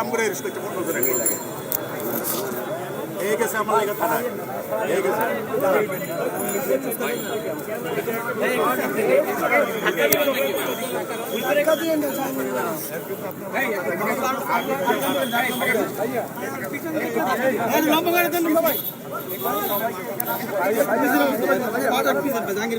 আমরা এরিস করতে বন্ধ করে নিয়ে লাগে এই গেছে আমার লাগে থানা এই গেছে জাহাঙ্গীর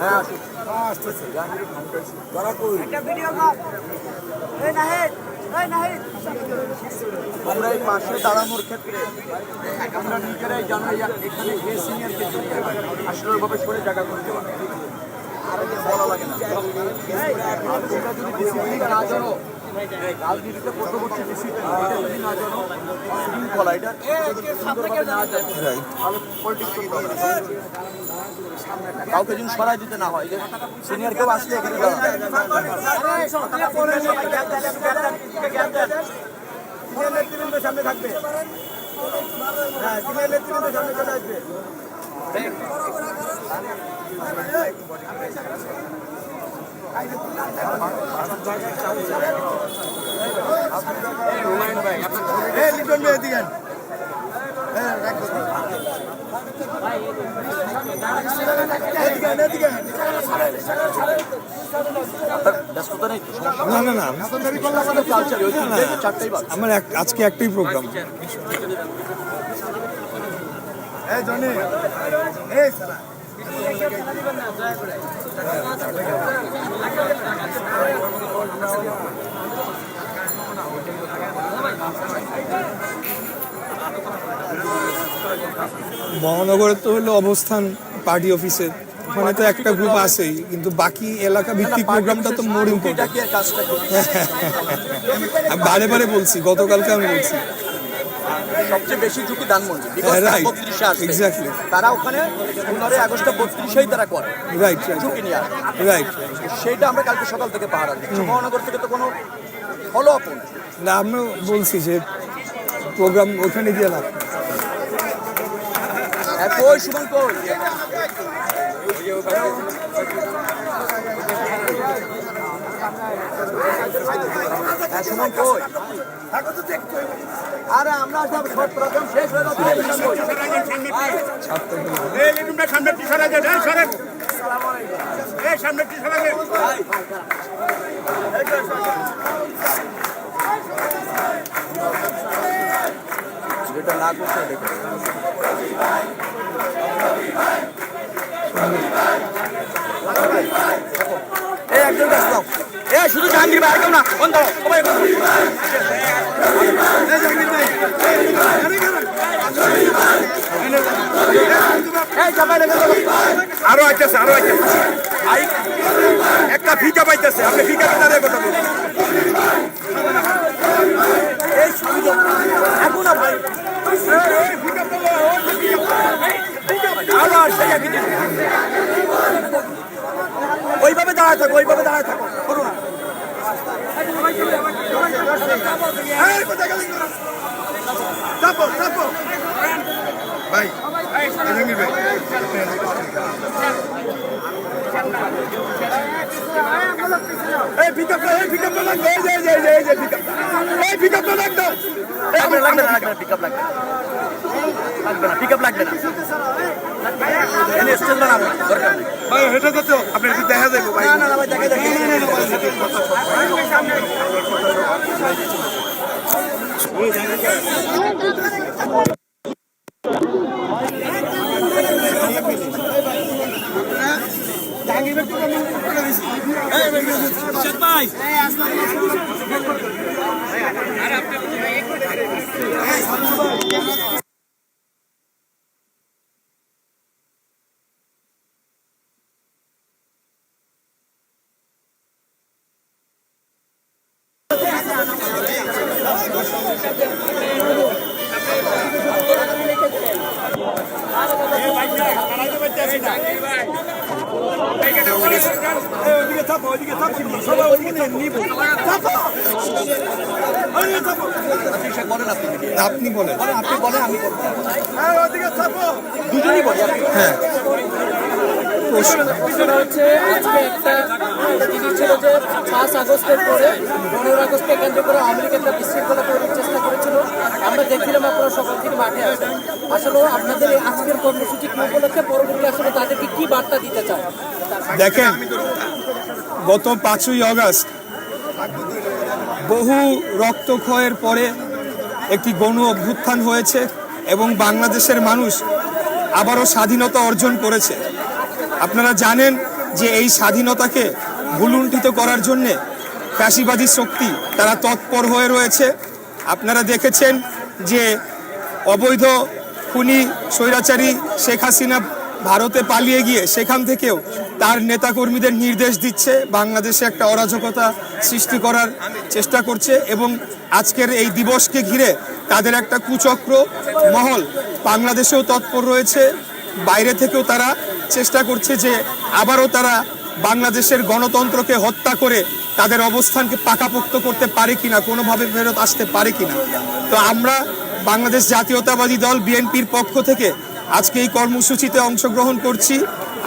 হ্যাঁ আসুন আসতেছে। জাহাঙ্গীর ফোন করেছে। ধরা কই? একটা ভিডিও কর এই নাহিদ এই নাহিদ। আমরা এই পাশে দাঁড়ানোর ক্ষেত্রে আমরা নিজেরাই জানাই এখানে যে সিনিয়রকে জড়িয়ে আসলে ওইভাবে সরে জায়গা করতে পারে আর বলা লাগে না। যদি ডিসিপ্লিন না জানো কাউকে যদি সরাই দিতে না হয় সিনিয়র কেউ আসলে এখানে সামনে থাকবে হ্যাঁ সামনে চলে আসবে। আমার আজকে একটাই প্রোগ্রাম এই জনি। সারা। মহানগরে তো হলো অবস্থান পার্টি অফিসে। ওখানে তো একটা গ্রুপ আছেই কিন্তু বাকি এলাকা ভিত্তিক প্রোগ্রামটা তো মোর ইম্পর্টেন্ট বারে বারে বলছি গতকালকে আমি বলছি। সবচেয়ে বেশি ঝুঁকি ধানমন্ডি. বত্রিশে. তারা ওখানে পনেরোই আগস্টে বত্রিশেই তারা করে রাইট ঝুঁকি নিয়ে আসে। রাইট সেইটা আমরা কালকে সকাল থেকে পাহারা দিচ্ছি মহানগর থেকে তো কোনো ফলো আপ না আমি বলছি যে প্রোগ্রাম ওখানে দিয়ে লাভ। কই হ্যাঁ সুমন কই আরে আমরা সব শর্ট প্রোগ্রাম শেষ হয়ে যাচ্ছে। লিটুমটা সামনে টি সরা। এই সামনে টি যেটা না করছে দেখো এই একজন কাজ দাও শুধু জাহাঙ্গীর ভাই কেউ না। আরও আইতেছে আরও আইতেছে। একটা ফিকা পাইতেছে, আপনি ফিকা কথা বলুন এই সুবিধা এখন না ভাই আরও আসছে একই দিন। ওইভাবে দাঁড়ায় থাকো ওইভাবে দাঁড়ায় থাকো করো না এই কোথায় গেলেন তোরা? চাপো চাপো ভাই এই জাহাঙ্গীর ভাই এই পিকআপটা লাগবে এই যে এই যে এই যে এই যে পিকআপটা এই পিকআপটা লাগবে লাগবে লাগবে না লাগবে পিকআপ লাগবে লাগবে না পিকআপ লাগবে না এনে স্টেজ বানাবো দরকার নেই ভাই হেঁটে যেতে আপনি দেখা যাবে ভাই না না ভাই দেখে দেখে আপনি আপনি বলেন আপনি বলেন আমি হ্যাঁ দুজনই বলি হ্যাঁ। বিষয়টা হচ্ছে আজকে একটা জিনিস ছিল যে পাঁচ আগস্টের পরে পনেরো আগস্টকে কেন্দ্র করে আওয়ামী লীগ একটা বিশৃঙ্খলা তৈরির চেষ্টা করেছিল। আমরা দেখছিলাম আপনারা সকাল থেকে মাঠে আসলে আপনাদের আজকের কর্মসূচি কি উপলক্ষে? পরবর্তী আসলে তাদেরকে কি বার্তা দিতে চান? দেখেন গত পাঁচই আগস্ট বহু রক্তক্ষয়ের পরে একটি গণ অভ্যুত্থান হয়েছে এবং বাংলাদেশের মানুষ আবারও স্বাধীনতা অর্জন করেছে। আপনারা জানেন যে এই স্বাধীনতাকে ভুলুণ্ঠিত করার জন্যে ফ্যাসিবাদী শক্তি তারা তৎপর হয়ে রয়েছে। আপনারা দেখেছেন যে অবৈধ খুনি, স্বৈরাচারী শেখ হাসিনা ভারতে পালিয়ে গিয়ে সেখান থেকেও তার নেতাকর্মীদের নির্দেশ দিচ্ছে, বাংলাদেশে একটা অরাজকতা সৃষ্টি করার চেষ্টা করছে এবং আজকের এই দিবসকে ঘিরে তাদের একটা কুচক্র মহল। বাংলাদেশেও তৎপর রয়েছে, বাইরে থেকেও তারা চেষ্টা করছে যে আবারও তারা বাংলাদেশের গণতন্ত্রকে হত্যা করে তাদের অবস্থানকে পাকাপোক্ত করতে পারে কিনা, কোনোভাবে ফেরত আসতে পারে কিনা। তো আমরা বাংলাদেশ জাতীয়তাবাদী দল, বিএনপির পক্ষ থেকে আজকে এই কর্মসূচিতে অংশগ্রহণ করছি।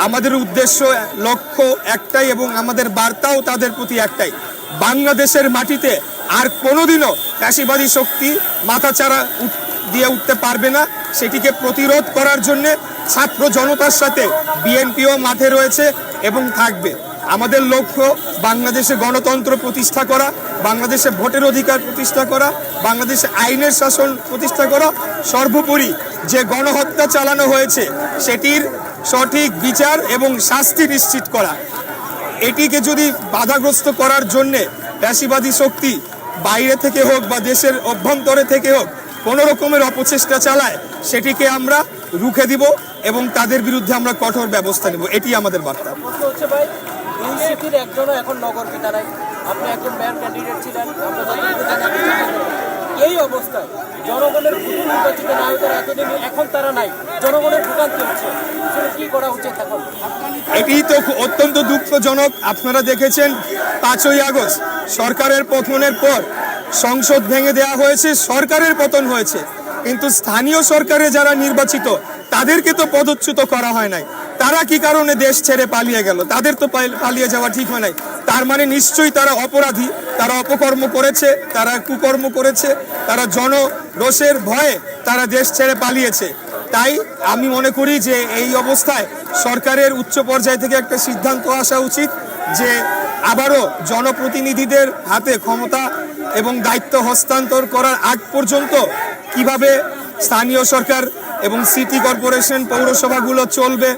আমাদের উদ্দেশ্য, লক্ষ্য একটাই এবং আমাদের বার্তাও তাদের প্রতি একটাই। বাংলাদেশের মাটিতে আর কোনোদিনও ফ্যাসিবাদী শক্তি মাথাচাড়া দিয়ে উঠতে পারবে না। সেটিকে প্রতিরোধ করার জন্য ছাত্র জনতার সাথে বিএনপিও মাঠে রয়েছে এবং থাকবে। আমাদের লক্ষ্য বাংলাদেশে গণতন্ত্র প্রতিষ্ঠা করা, বাংলাদেশে ভোটের অধিকার প্রতিষ্ঠা করা, বাংলাদেশে আইনের শাসন প্রতিষ্ঠা করা। সর্বোপরি যে গণহত্যা চালানো হয়েছে, সেটির সঠিক বিচার এবং শাস্তি নিশ্চিত করা। এটিকে যদি বাধাগ্রস্ত করার জন্যে ফ্যাসিবাদী শক্তি বাইরে থেকে হোক বা দেশের অভ্যন্তরে থেকে হোক কোনো রকমের অপচেষ্টা চালায়, সেটিকে আমরা রুখে দিব এবং তাদের বিরুদ্ধে আমরা কঠোর ব্যবস্থা নেব। এটি আমাদের বার্তা। এখন নগর আপনি একজন ছিলেন এই অবস্থায় জনগণের ভোটে নির্বাচিত নায়কের এতদিন এখন তারা নাই। জনগণের ভোগান্তি হচ্ছে এটি তো অত্যন্ত দুঃখজনক। আপনারা দেখেছেন পাঁচই আগস্ট, সরকারের পতনের পর সংসদ ভেঙে দেওয়া হয়েছে, সরকারের পতন হয়েছে। কিন্তু স্থানীয় সরকারে যারা নির্বাচিত, তাদেরকে তো পদচ্যুত করা হয় নাই। তারা কি কারণে দেশ ছেড়ে পালিয়ে গেল? তাদের তো পালিয়ে যাওয়া ঠিক হয় নাই। তার মানে নিশ্চয়ই তারা অপরাধী, তারা অপকর্ম করেছে, তারা কুকর্ম করেছে, তারা জন রোষের ভয়ে তারা দেশ ছেড়ে পালিয়েছে। তাই আমি মনে করি যে এই অবস্থায় সরকারের উচ্চ পর্যায় থেকে একটা সিদ্ধান্ত আসা উচিত যে আবারও জনপ্রতিনিধিদের হাতে ক্ষমতা এবং দায়িত্ব হস্তান্তর করার আগ পর্যন্ত কীভাবে স্থানীয় সরকার এবং সিটি কর্পোরেশন পৌরসভাগুলো চলবে,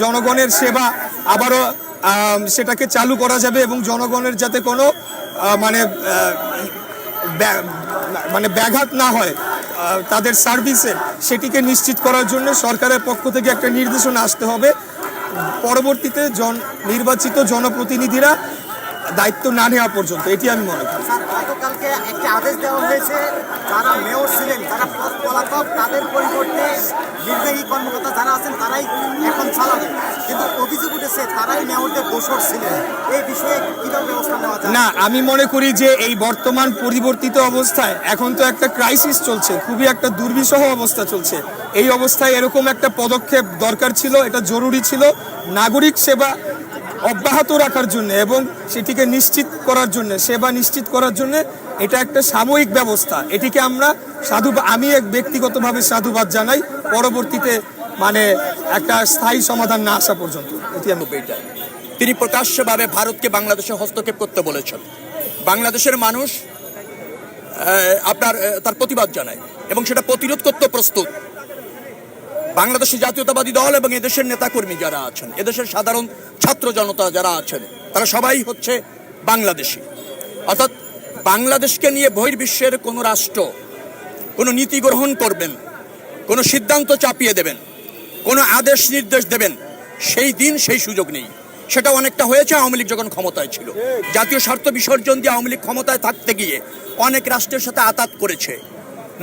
জনগণের সেবা আবারও সেটাকে চালু করা যাবে এবং জনগণের যাতে কোনো মানে মানে ব্যাঘাত না হয় তাদের সার্ভিসে, সেটিকে নিশ্চিত করার জন্য সরকারের পক্ষ থেকে একটা নির্দেশনা আসতে হবে। পরবর্তীতে জন, নির্বাচিত জনপ্রতিনিধিরা দায়িত্ব না নেওয়া পর্যন্ত এটি আমি মনে করি। স্যার গতকালকে একটি আদেশ দেওয়া হয়েছে যারা মেয়র ছিলেন যারা পদ পলাতক তাদের পরিবর্তে নির্বাহী কর্মকর্তা যারা আছেন তারাই এখন কিন্তু অভিযোগ উঠেছে তারাই মেয়রদের দোষর ছিলেন। এই বিষয়ে কীভাবে ব্যবস্থা নেওয়া যায়? না আমি মনে করি যে এই বর্তমান পরিবর্তিত অবস্থায় এখন তো একটা ক্রাইসিস চলছে খুবই একটা দুর্বিষহ অবস্থা চলছে। এই অবস্থায় এরকম একটা পদক্ষেপ দরকার ছিল এটা জরুরি ছিল। নাগরিক সেবা অব্যাহত রাখার জন্য এবং সেটিকে নিশ্চিত করার জন্য, সেবা নিশ্চিত করার জন্য এটা একটা সাময়িক ব্যবস্থা। এটিকে আমরা সাধু, আমি এক ব্যক্তিগতভাবে সাধুবাদ জানাই, পরবর্তীতে মানে একটা স্থায়ী সমাধান না আসা পর্যন্ত। এটি আমি এইটা তিনি প্রকাশ্যভাবে ভারতকে বাংলাদেশে হস্তক্ষেপ করতে বলেছেন। বাংলাদেশের মানুষ আপনার তার প্রতিবাদ জানায় এবং সেটা প্রতিরোধ করতে প্রস্তুত। বাংলাদেশের জাতীয়তাবাদী দল এবং এদেশের নেতাকর্মী যারা আছেন, এদেশের সাধারণ ছাত্র জনতা যারা আছেন, তারা সবাই হচ্ছে বাংলাদেশি। অর্থাৎ বাংলাদেশকে নিয়ে বহির্বিশ্বের কোনো রাষ্ট্র, কোনো নীতি গ্রহণ করবেন, কোনো সিদ্ধান্ত চাপিয়ে দেবেন, কোনো আদেশ নির্দেশ দেবেন, সেই দিন সেই সুযোগ নেই। সেটা অনেকটা হয়েছে আওয়ামী লীগ যখন ক্ষমতায় ছিল। জাতীয় স্বার্থ বিসর্জন দিয়ে আওয়ামী লীগ ক্ষমতায় থাকতে গিয়ে অনেক রাষ্ট্রের সাথে আতাত করেছে।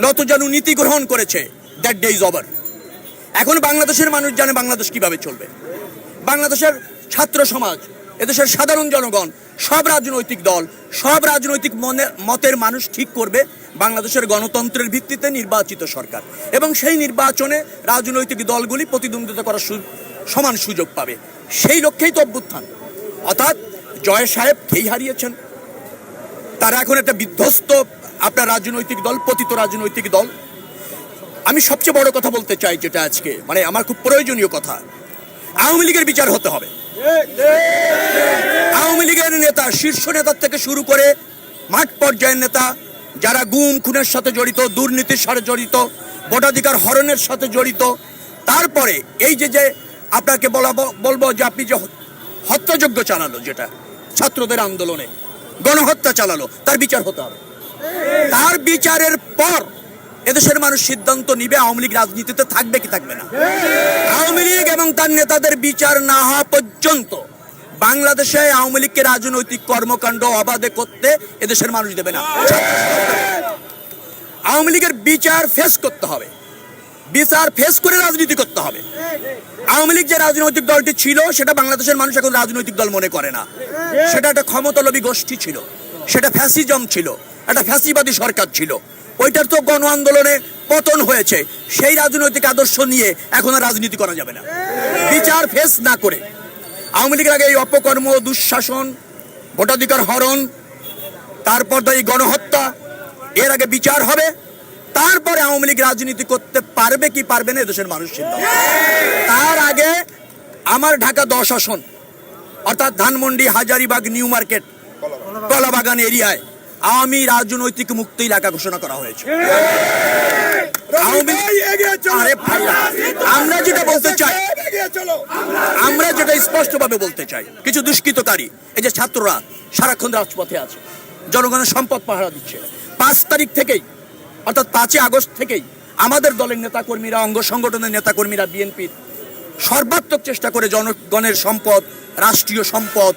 নতজানু নীতি গ্রহণ করেছে দ্যাট ডে ইজ ওভার এখন বাংলাদেশের মানুষ জানে বাংলাদেশ কীভাবে চলবে। বাংলাদেশের ছাত্র সমাজ, এদেশের সাধারণ জনগণ, সব রাজনৈতিক দল, সব রাজনৈতিক মনে, মতের মানুষ ঠিক করবে বাংলাদেশের গণতন্ত্রের ভিত্তিতে নির্বাচিত সরকার। এবং সেই নির্বাচনে রাজনৈতিক দলগুলি প্রতিদ্বন্দ্বিতা করার সমান সুযোগ পাবে। সেই লক্ষ্যেই তো অভ্যুত্থান। অর্থাৎ জয় সাহেব খেই হারিয়েছেন। তারা এখন একটা বিধ্বস্ত আপনার রাজনৈতিক দল, পতিত রাজনৈতিক দল। আমি সবচেয়ে বড় কথা বলতে চাই যেটা আজকে মানে আমার খুব প্রয়োজনীয় কথা। আওয়ামী লীগের বিচার হতে হবে। আওয়ামী লীগের নেতা, শীর্ষ নেতার থেকে শুরু করে মাঠ পর্যায়ের নেতা, যারা গুম, খুনের সাথে জড়িত, দুর্নীতির সাথে জড়িত, ভোটাধিকার হরণের সাথে জড়িত, তারপরে এই যে যে আপনাকে বলা বলব যে আপনি যে হত্যাযজ্ঞ চালালো যেটা, ছাত্রদের আন্দোলনে, গণহত্যা চালালো, তার বিচার হতে হবে। তার বিচারের পর এদেশের মানুষ সিদ্ধান্ত নিবে, আওয়ামী লীগ রাজনীতিতে থাকবে কি থাকবে না। আওয়ামী লীগ এবং তার নেতাদের বিচার না হওয়া পর্যন্ত বাংলাদেশে আওয়ামী লীগকে রাজনৈতিক কর্মকাণ্ড অবাধে করতে এদেশের মানুষ দেবে না। আওয়ামী লীগের বিচার ফেস করতে হবে। বিচার ফেস করে রাজনীতি করতে হবে। আওয়ামী লীগ যে রাজনৈতিক দলটি ছিল, সেটা বাংলাদেশের মানুষ এখন রাজনৈতিক দল মনে করে না। সেটা একটা ক্ষমতালবী গোষ্ঠী ছিল। সেটা ফ্যাসিজম ছিল। একটা ফ্যাসিবাদী সরকার ছিল। ওইটার তো গণ আন্দোলনে পতন হয়েছে। সেই রাজনৈতিক আদর্শ নিয়ে এখন আর রাজনীতি করা যাবে না। বিচার ফেস না করে। আওয়ামী লীগের আগে এই অপকর্ম, দুঃশাসন, ভোটাধিকার হরণ, তারপর তো এই গণহত্যা, এর আগে বিচার হবে। তারপরে আওয়ামী লীগ রাজনীতি করতে পারবে কি পারবে না, এদেশের মানুষ সিদ্ধান্ত তার আগে আমার ঢাকা দশ আসন, অর্থাৎ ধানমন্ডি, হাজারিবাগ, নিউ মার্কেট, কলাবাগান এরিয়ায় আওয়ামী রাজনৈতিক মুক্ত এলাকা ঘোষণা করা হয়েছে। আমরা যেটা বলতে চাই, আমরা যেটা স্পষ্টভাবে বলতে চাই, কিছু দুষ্কৃতকারী, এই যে ছাত্ররা সারাক্ষণ রাজপথে আছে, জনগণের সম্পদ পাহারা দিচ্ছে। পাঁচ তারিখ থেকেই, অর্থাৎ পাঁচই আগস্ট থেকেই আমাদের দলের নেতাকর্মীরা, অঙ্গ সংগঠনের নেতাকর্মীরা বিএনপির সর্বাত্মক চেষ্টা করে জনগণের সম্পদ, রাষ্ট্রীয় সম্পদ,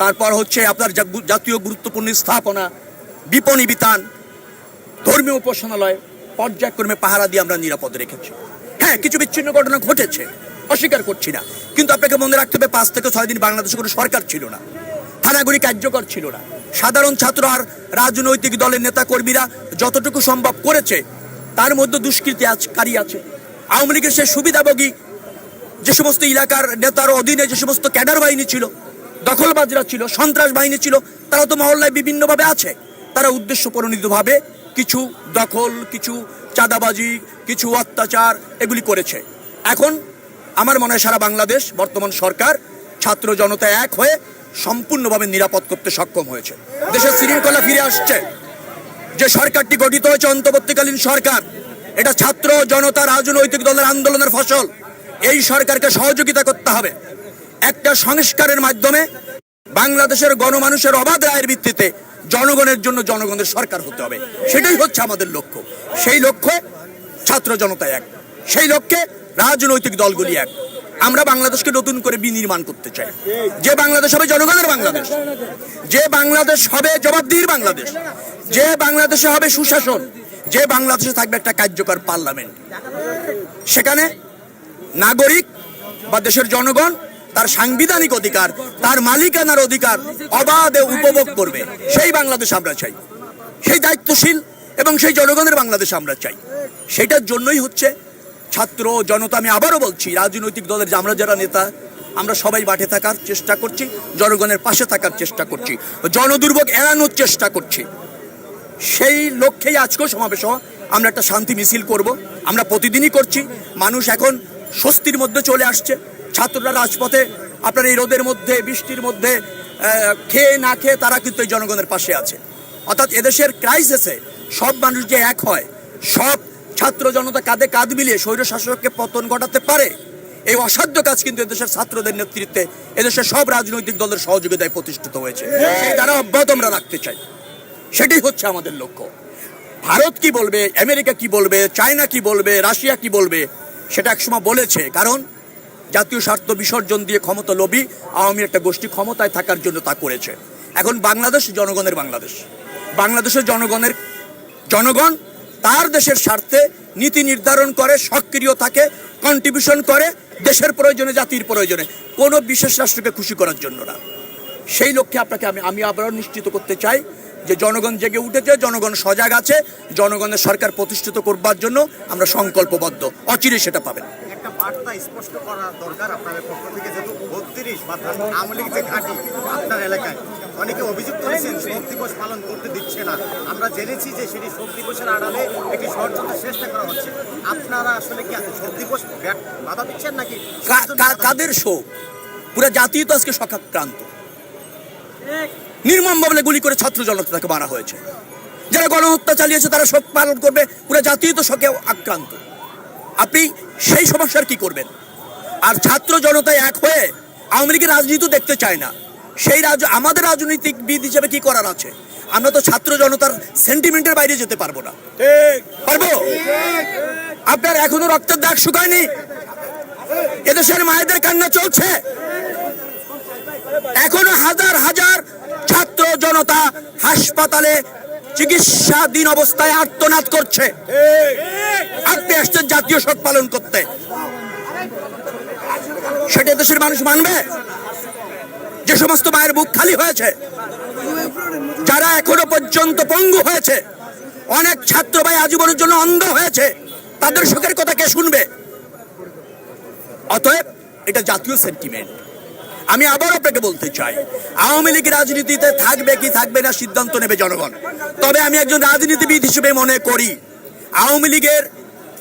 তারপর হচ্ছে আপনার জাতীয় গুরুত্বপূর্ণ স্থাপনা বিপণী বিতান ধর্মীয় উপাসনালয়, পর্যায়ক্রমে পাহারা দিয়ে আমরা নিরাপদ রেখেছি। হ্যাঁ কিছু বিচ্ছিন্ন ঘটনা ঘটেছে, অস্বীকার করছি না। কিন্তু আপনাকে মনে রাখতে হবে, পাঁচ থেকে ছয় দিন বাংলাদেশে কোনো সরকার ছিল না। থানাগুলি কার্যকর ছিল না। সাধারণ ছাত্র আর রাজনৈতিক দলের নেতা কর্মীরা যতটুকু সম্ভব করেছে, তার মধ্যে দুষ্কৃতি আজকারী আছে। আওয়ামী লীগের সে সুবিধাভোগী, যে সমস্ত এলাকার নেতার অধীনে যে সমস্ত ক্যাডার বাহিনী ছিল, দখলবাজরা ছিল, সন্ত্রাস বাহিনী ছিল, তারা তো মহল্লায় বিভিন্নভাবে আছে। তারা উদ্দেশ্য প্রণোদিতভাবে কিছু দখল, কিছু চাঁদাবাজি, কিছু অত্যাচার এগুলি করেছে। এখন আমার মনে হয় সারা বাংলাদেশ, বর্তমান সরকার, ছাত্র জনতা এক হয়ে সম্পূর্ণভাবে নিরাপদ করতে সক্ষম হয়েছে। দেশের শৃঙ্খলা ফিরে আসছে। যে সরকারটি গঠিত হয়েছে অন্তর্বর্তীকালীন সরকার, এটা ছাত্র জনতা রাজনৈতিক দলের আন্দোলনের ফসল। এই সরকারকে সহযোগিতা করতে হবে। একটা সংস্কারের মাধ্যমে বাংলাদেশের গণমানুষের অবাধ রায়ের ভিত্তিতে জনগণের জন্য জনগণের সরকার হতে হবে। সেটাই হচ্ছে আমাদের লক্ষ্য। সেই লক্ষ্যে ছাত্র জনতা এক। সেই লক্ষ্যে রাজনৈতিক দলগুলি এক। আমরা বাংলাদেশকে নতুন করে বিনির্মাণ করতে চাই। যে বাংলাদেশ হবে জনগণের বাংলাদেশ। যে বাংলাদেশ হবে জবাবদিহির বাংলাদেশ। যে বাংলাদেশে হবে সুশাসন। যে বাংলাদেশে থাকবে একটা কার্যকর পার্লামেন্ট। সেখানে নাগরিক বা দেশের জনগণ তার সাংবিধানিক অধিকার, তার মালিকানার অধিকার অবাধে উপভোগ করবে। সেই বাংলাদেশ আমরা চাই। সেই দায়িত্বশীল এবং সেই জনগণের বাংলাদেশ আমরা চাই। সেটার জন্যই হচ্ছে ছাত্র জনতা, আমি আবারও বলছি, রাজনৈতিক দলের আমরা যারা নেতা, আমরা সবাই মাঠে থাকার চেষ্টা করছি, জনগণের পাশে থাকার চেষ্টা করছি, জনদুর্ভোগ এড়ানোর চেষ্টা করছি। সেই লক্ষ্যেই আজকেও সমাবেশ আমরা একটা শান্তি মিছিল করব, আমরা প্রতিদিনই করছি। মানুষ এখন স্বস্তির মধ্যে চলে আসছে। ছাত্ররা রাজপথে আপনার এই রোদের মধ্যে, বৃষ্টির মধ্যে খেয়ে না খেয়ে তারা কিন্তু এই জনগণের পাশে আছে। অর্থাৎ এদেশের ক্রাইসিসে সব মানুষ যে এক হয়, সব ছাত্র জনতা কাঁধে কাঁধ মিলিয়ে স্বৈর শাসককে পতন ঘটাতে পারে, এই অসাধ্য কাজ কিন্তু এদেশের ছাত্রদের নেতৃত্বে, এদেশের সব রাজনৈতিক দলের সহযোগিতায় প্রতিষ্ঠিত হয়েছে। সেই দ্বারা অব্যাহত আমরা রাখতে চাই। সেটাই হচ্ছে আমাদের লক্ষ্য। ভারত কি বলবে, আমেরিকা কি বলবে, চায়না কি বলবে, রাশিয়া কি বলবে, সেটা একসময় বলেছে। কারণ জাতীয় স্বার্থ বিসর্জন দিয়ে ক্ষমতা লোভী আওয়ামী একটা গোষ্ঠী ক্ষমতায় থাকার জন্য তা করেছে। এখন বাংলাদেশ জনগণের বাংলাদেশ। বাংলাদেশের জনগণের জনগণ তার দেশের স্বার্থে নীতি নির্ধারণ করে, সক্রিয় থাকে কন্ট্রিবিউশন করে, দেশের প্রয়োজনে, জাতির প্রয়োজনে। কোনো বিশেষ রাষ্ট্রকে খুশি করার জন্য না। সেই লক্ষ্যে আপনাকে আমি আমি আবারও নিশ্চিত করতে চাই যে জনগণ জেগে উঠেছে, জনগণ সজাগ আছে, জনগণের সরকার প্রতিষ্ঠিত করবার জন্য আমরা সংকল্পবদ্ধ। অচিরে সেটা পাবেন। বার্তা স্পষ্ট করা দরকার আপনাদের পক্ষ থেকে যেহেতু বত্রিশ বা আওয়ামী লীগ যে ঘাঁটি আপনার এলাকায় অনেকে অভিযোগ করেছেন শোক দিবস পালন করতে দিচ্ছে না। আমরা জেনেছি যে সেটি শোক দিবসের আড়ালে একটি ষড়যন্ত্রের চেষ্টা করা হচ্ছে। আপনারা আসলে কি শোক দিবস বাধা দিচ্ছেন নাকি? কাদের শোক? পুরো জাতি তো আজকে শোকাক্রান্ত। নির্মম ভাবে গুলি করে ছাত্র জনতা তাকে মারা হয়েছে। যারা গণহত্যা চালিয়েছে তারা শোক পালন করবে পুরো জাতি তো শোকে আক্রান্ত। আপনি সেই সমস্যার কি করবেন? আর ছাত্র জনতায় এক হয়ে আওয়ামী লীগের রাজনীতি দেখতে চায় না। সেই রাজ আমাদের রাজনৈতিক বিদ হিসেবে কি করার আছে? আমরা তো ছাত্র জনতার সেন্টিমেন্টের বাইরে যেতে পারব না। পারব? আপনার এখনও রক্তের দাগ শুকায়নি? এদেশের মায়েদের কান্না চলছে? এখনও হাজার হাজার ছাত্র জনতা হাসপাতালে চিকিৎসাধীন অবস্থায় আর্তনাদ করছে। আপনি আসছেন জাতীয় শোক পালন করতে। সেটা দেশের মানুষ মানবে। যে সমস্ত মায়ের বুক খালি হয়েছে, যারা এখনও পর্যন্ত পঙ্গু হয়েছে, অনেক ছাত্র ভাই আজীবনের জন্য অন্ধ হয়েছে, তাদের শোকের কথা কে শুনবে? অতএব এটা জাতীয় সেন্টিমেন্ট আমি আবার আপনাকে বলতে চাই, আওয়ামী লীগ রাজনীতিতে থাকবে কি থাকবে না সিদ্ধান্ত নেবে জনগণ। তবে আমি একজন রাজনীতিবিদ হিসেবে মনে করি আওয়ামী লীগের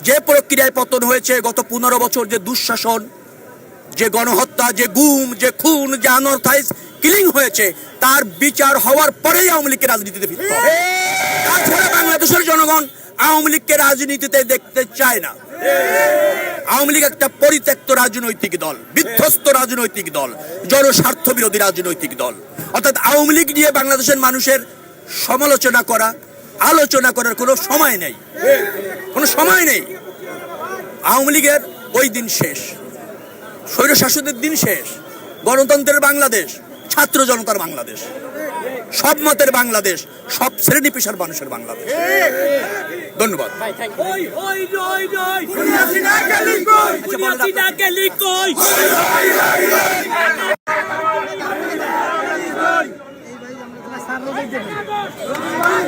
যে প্রক্রিয়ায় পতন হয়েছে গত পনেরো বছর, যে দুঃশাসন, যে গণহত্যা, যে গুম, যে খুন, যে আনঅর্থাইজ কিলিং হয়েছে, তার বিচার হওয়ার পরেই আওয়ামী লীগকে রাজনীতিতে ফিরতে হবে। তাছাড়া বাংলাদেশের জনগণ আওয়ামী লীগকে রাজনীতিতে দেখতে চায় না। আওয়ামী লীগ একটা পরিত্যক্ত রাজনৈতিক দল, বিধ্বস্ত রাজনৈতিক দল জনস্বার্থ বিরোধী রাজনৈতিক দল। অর্থাৎ আওয়ামী লীগ নিয়ে বাংলাদেশের মানুষের সমালোচনা করা আলোচনা করার কোনো সময় নেই। কোনো সময় নেই। আওয়ামী লীগের ওই দিন শেষ। স্বৈরশাসনের দিন শেষ। গণতন্ত্রের বাংলাদেশ। ছাত্র জনতার বাংলাদেশ। সব মতের বাংলাদেশ। সব শ্রেণি পেশার মানুষের বাংলাদেশ। ধন্যবাদ। ভাই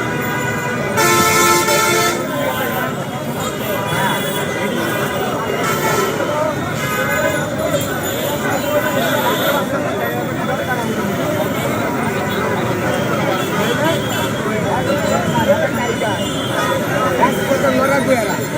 Capoeira.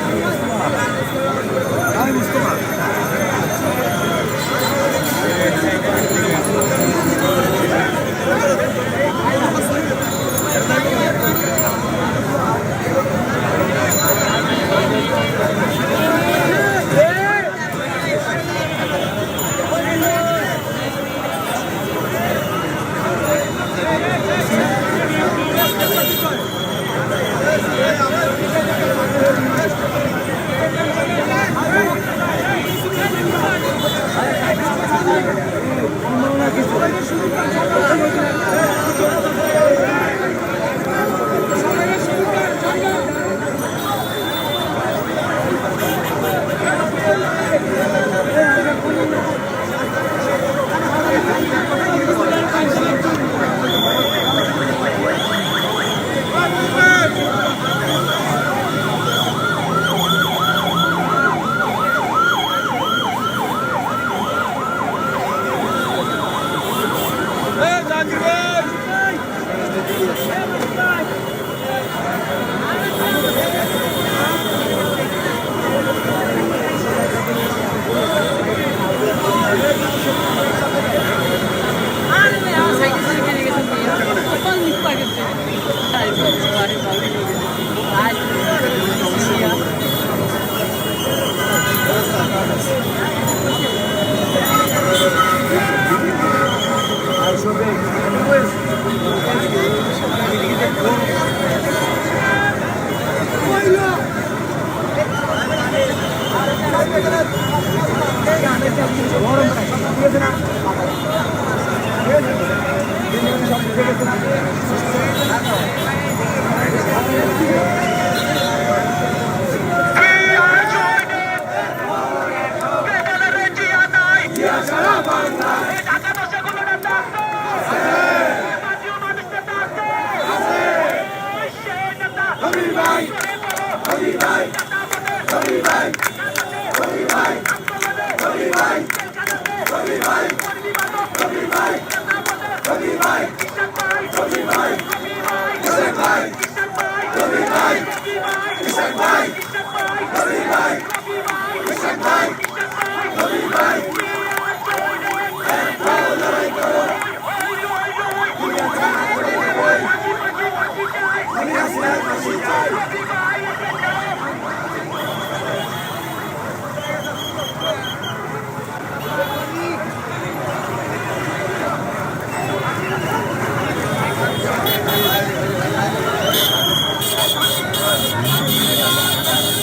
Let's go.